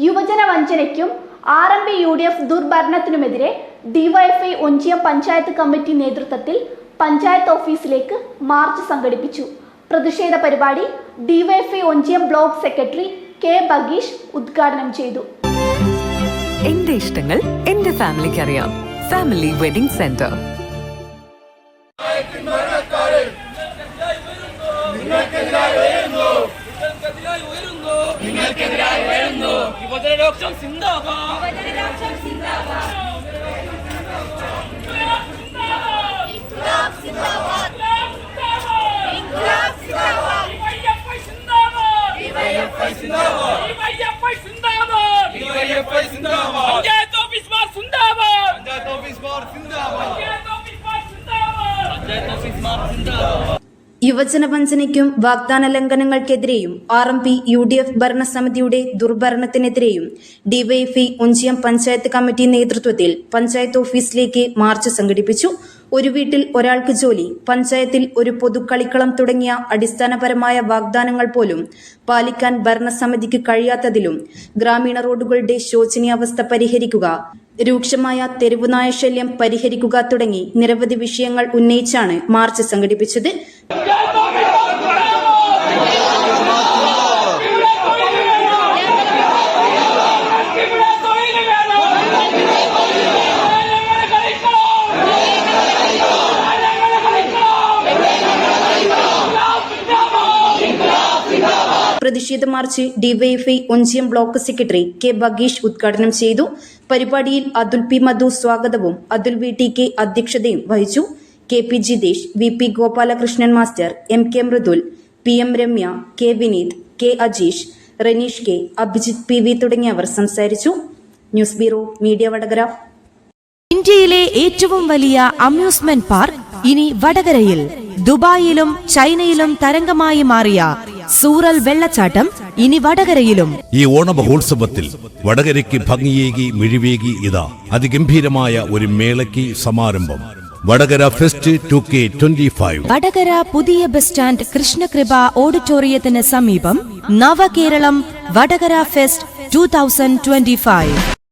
യുവജന വഞ്ചനയ്ക്കും R M P U D F ദുർഭരണത്തിനുമെതിരെ DYFI Onchiyam panchayat committee നേതൃത്വത്തിൽ പഞ്ചായത്ത് ഓഫീസിലേക്ക് മാർച്ച് സംഘടിപ്പിച്ചു. പ്രതിഷേധ പരിപാടി DYFI Onchiyam block secretary K Bageesh ഉദ്ഘാടനം ചെയ്തു. എന്റെ ഇഷ്ടങ്ങൾ എന്റെ ഫാമിലിക്ക് അറിയാം ഫാമിലി വെഡിംഗ് സെന്റർ നിങ്ങൾക്കെതിരായി ഉയരുന്നു. നിങ്ങൾക്കെതിരായി ഉയരുന്നു യുവജനരോക്ഷം സിന്ദാബാദ് പഞ്ചായത്ത് ഓഫീസർമാർ സിന്ദാബാദ് പഞ്ചായത്ത് ഓഫീസർമാർ സിന്ദാബാദ് പഞ്ചായത്ത് ഓഫീസർമാർ സിന്ദാബാദ് യുവജന വഞ്ചനയ്ക്കും വാഗ്ദാന ലംഘനങ്ങൾക്കെതിരെയും R M P U D F ഭരണസമിതിയുടെ ദുർഭരണത്തിനെതിരെയും ഡിവൈഎഫ്ഐ ഒഞ്ചിയം പഞ്ചായത്ത് കമ്മിറ്റി നേതൃത്വത്തിൽ പഞ്ചായത്ത് ഓഫീസിലേക്ക് മാർച്ച് സംഘടിപ്പിച്ചു. ഒരു വീട്ടിൽ ഒരാൾക്ക് ജോലി പഞ്ചായത്തിൽ ഒരു പൊതുക്കളിക്കളം തുടങ്ങിയ അടിസ്ഥാനപരമായ വാഗ്ദാനങ്ങൾ പോലും പാലിക്കാൻ ഭരണസമിതിക്ക് കഴിയാത്തതിലും ഗ്രാമീണ റോഡുകളുടെ ശോചനീയാവസ്ഥ പരിഹരിക്കുക രൂക്ഷമായ തെരുവുനായ ശല്യം പരിഹരിക്കുക തുടങ്ങി നിരവധി വിഷയങ്ങൾ ഉന്നയിച്ചാണ് മാർച്ച് സംഘടിപ്പിച്ചത്. പ്രതിഷേധ march DYFI Onchiyam block secretary K Bageesh ഉദ്ഘാടനം ചെയ്തു. പരിപാടിയിൽ അതുൽ പി മധു സ്വാഗതവും അതുൽ വി ടി കെ അധ്യക്ഷതയും വഹിച്ചു. K P Jithesh V P Gopalakrishnan master M K Mridul P M Ramya K Vineeth K Ajeesh Ranish K Abhijith P V തുടങ്ങിയവർ സംസാരിച്ചു. News bureau media Vadakara. ഇന്ത്യയിലെ ഏറ്റവും വലിയ അമ്യൂസ്മെന്റ് പാർക്ക് ഇനി വടകരയിൽ. ദുബായിലും ചൈനയിലും തരംഗമായി മാറിയ സൂറൽ വെള്ളച്ചാട്ടം ഇനി വടകരയിലും. ഈ ഓണമഹോത്സവത്തിൽ വടകരയ്ക്ക് ഭംഗിയേകി മിഴിവേകി ഇതാ. അതിഗംഭീരമായ ഒരു മേളയ്ക്ക് സമാരംഭം. Vadakara fest two K twenty five. Vadakara പുതിയ ബസ് സ്റ്റാൻഡ് കൃഷ്ണകൃപ ഓഡിറ്റോറിയത്തിന് സമീപം Navakeralam Vadakara fest two thousand twenty five.